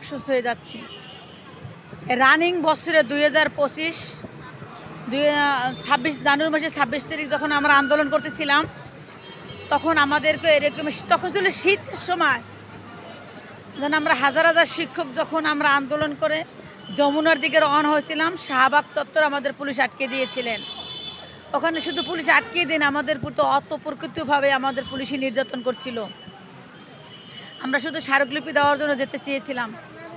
অসুস্থ হয়ে যাচ্ছি। রানিং বছরে দুই হাজার পঁচিশ, দুই ছাব্বিশ, জানুয়ারি মাসের ছাব্বিশ তারিখ যখন আমরা আন্দোলন করতেছিলাম, তখন আমাদেরকে এরকম তখন ছিল শীতের সময়। যেন আমরা হাজার হাজার শিক্ষক যখন আমরা আন্দোলন করে যমুনার দিকে রওনা হয়েছিলাম, শাহবাগ চত্বর আমাদের পুলিশ আটকে দিয়েছিলেন। ওখানে শুধু পুলিশ আটকে দিন আমাদের তো অতপ্রকৃতভাবে আমাদের পুলিশই নির্যাতন করছিল। আমরা শুধু স্মারকলিপি দেওয়ার জন্য যেতে চেয়েছিলাম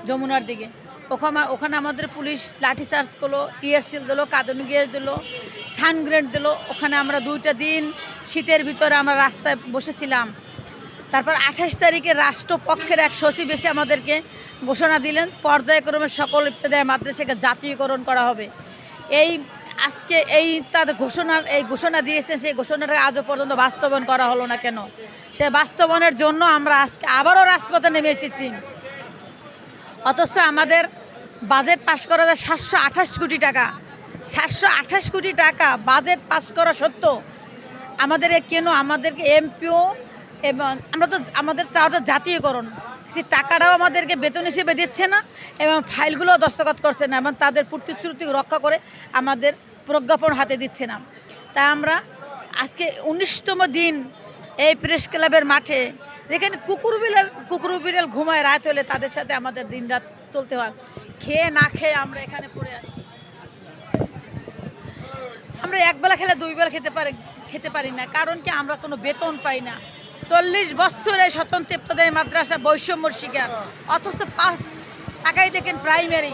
যমুনার দিকে। ওখানে ওখানে আমাদের পুলিশ লাঠি চার্জ করল, টিয়ার শিল দিলো, কাঁদন গ্যাস দিলো, সান গ্রেড দিলো। ওখানে আমরা দুইটা দিন শীতের ভিতরে আমরা রাস্তায় বসেছিলাম। তারপর আঠাশ তারিখে রাষ্ট্রপক্ষের এক সচিব এসে আমাদেরকে ঘোষণা দিলেন, পর্যায়ক্রমে সকল ইত্যাদি মাদ্রাসাকে জাতীয়করণ করা হবে। এই আজকে এই তার ঘোষণার, এই ঘোষণা দিয়েছেন, সেই ঘোষণাটা আজও পর্যন্ত বাস্তবায়ন করা হলো না কেন? সে বাস্তবায়নের জন্য আমরা আজকে আবারও রাজপথে নেমে এসেছি। অথচ আমাদের বাজেট পাশ করা যায় সাতশো আঠাশ কোটি টাকা। সাতশো আঠাশ কোটি টাকা বাজেট পাশ করা সত্ত্বেও আমাদের কেন, আমাদেরকে এমপিও এবং আমরা তো, আমাদের চাওয়াটা জাতীয়করণ। সে টাকাটাও আমাদেরকে বেতন হিসেবে দিচ্ছে না এবং ফাইলগুলোও দস্তখত করছে না এবং তাদের প্রতিশ্রুতি রক্ষা করে আমাদের প্রজ্ঞাপন হাতে দিচ্ছে না। তাই আমরা আজকে উনিশতম দিন এই প্রেস ক্লাবের মাঠে যেখানে কুকুর বিড়াল কুকুর বিড়াল ঘুমায়, রাত হলে তাদের সাথে আমাদের দিন রাত চলতে হয়। খেয়ে না খেয়ে আমরা এখানে পড়ে আছি। আমরা একবেলা খেলে দুই বেলা খেতে পারি খেতে পারি না, কারণ কি আমরা কোনো বেতন পাই না। চল্লিশ বছরে স্বতন্ত্র ইফতদায়ী মাদ্রাসা বৈষম্যর শিকার। অথচ তাকাই দেখেন প্রাইমারি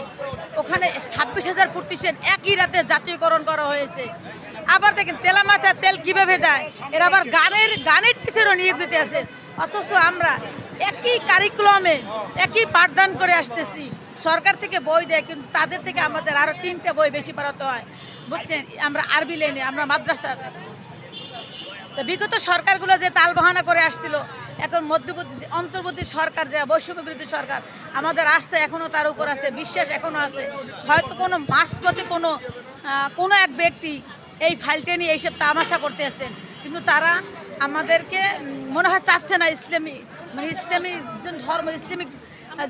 ওখানে ছাব্বিশ হাজার প্রতিষ্ঠান একই রাতে জাতীয়করণ করা হয়েছে। আবার দেখেন তেলা মাথা তেল কীভাবে দেয়? এরা আবার গানের গানের টিচারও নিয়োগ দিতে আছে। অথচ আমরা একই কারিকুলামে একই পাঠদান করে আসতেছি। সরকার থেকে বই দেয়, কিন্তু তাদের থেকে আমাদের আরও তিনটা বই বেশি পড়াতে হয়। বুঝছেন? আমরা আরবি লেনে আমরা মাদ্রাসার তো বিগত সরকারগুলো যে তালবাহানা করে আসছিল, এখন মধ্যবর্তী অন্তর্বর্তী সরকার যে বৈষম্য বিরোধী সরকার, আমাদের আস্থা এখনও তার উপর আছে, বিশ্বাস এখনও আছে। হয়তো কোনো মাঝপথে কোনো কোনো এক ব্যক্তি এই ফাইলটা নিয়ে এইসব তামাশা করতে আছেন কিন্তু তারা আমাদেরকে মনে হয় চাচ্ছে না ইসলামী মানে ইসলামী ধর্ম, ইসলামিক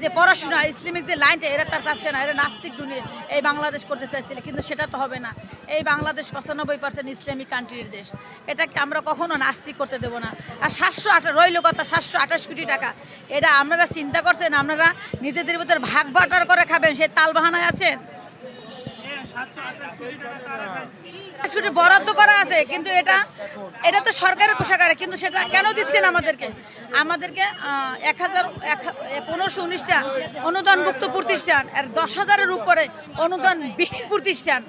যে পড়াশোনা, ইসলামিক যে লাইনটা, এরা তার চাচ্ছে না। এরা নাস্তিক দুনিয়া, এই বাংলাদেশ করতে চাইছিল, কিন্তু সেটা তো হবে না। এই বাংলাদেশ পঁচানব্বই পার্সেন্ট ইসলামিক কান্ট্রির দেশ। এটাকে আমরা কখনো নাস্তিক করতে দেবো না। আর সাতশো আঠা রইল কথা, সাতশো আঠাশ কোটি টাকা। এটা আপনারা চিন্তা করছেন, আপনারা নিজেদের ভিতরে ভাগ বাটার করে খাবেন। সেই তালবাহানায় আছেন? কোটি বরাদ্দ করা আছে, কিন্তু এটা এটা তো সরকারের কোষাগারে কিন্তু সেটা কেন দিচ্ছেন আমাদেরকে? আমাদেরকে এক হাজার পনেরোশো উনিশটা অনুদানভুক্ত প্রতিষ্ঠান আর দশ হাজারের উপরে অনুদান বিহীন প্রতিষ্ঠান।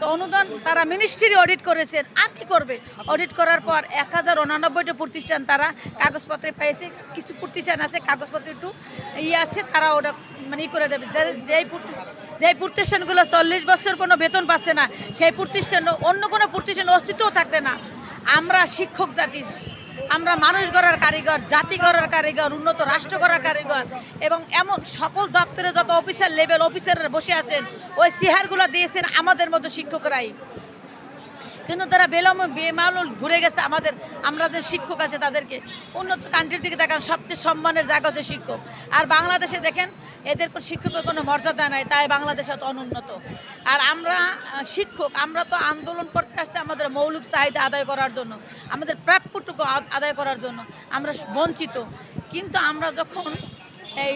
তো অনুদান তারা মিনিস্ট্রি অডিট করেছেন। আর কি করবে? অডিট করার পর এক হাজার উনানব্বইটা প্রতিষ্ঠান তারা কাগজপত্রে পেয়েছে। কিছু প্রতিষ্ঠান আছে, কাগজপত্র একটু ইয়ে আছে, তারা ওটা মানে ই করে দেবে। যে- যেই যেই প্রতিষ্ঠানগুলো চল্লিশ বছর কোনো বেতন পাচ্ছে না, সেই প্রতিষ্ঠান, অন্য কোনো প্রতিষ্ঠান অস্তিত্বও থাকতে না। আমরা শিক্ষক জাতি, আমরা মানুষ গড়ার কারিগর, জাতি গড়ার কারিগর, উন্নত রাষ্ট্র গড়ার কারিগর, এবং এমন সকল দপ্তরে যত অফিসার লেভেল অফিসাররা বসে আছেন, ওই চেহারগুলো দিয়েছেন আমাদের মতো শিক্ষকরাই। কিন্তু তারা বেলম, বেমালুল ঘুরে গেছে আমাদের, আমরা যে শিক্ষক আছে তাদেরকে। উন্নত কান্ট্রির দিকে দেখান, সবচেয়ে সম্মানের জায়গা হচ্ছে শিক্ষক। আর বাংলাদেশে দেখেন এদের শিক্ষকের কোনো মর্যাদা নাই, তাই বাংলাদেশ এত অনুন্নত। আর আমরা শিক্ষক, আমরা তো আন্দোলন করতে আসছি আমাদের মৌলিক চাহিদা আদায় করার জন্য, আমাদের প্রাপ্যটুকু আদায় করার জন্য, আমরা বঞ্চিত। কিন্তু আমরা যখন এই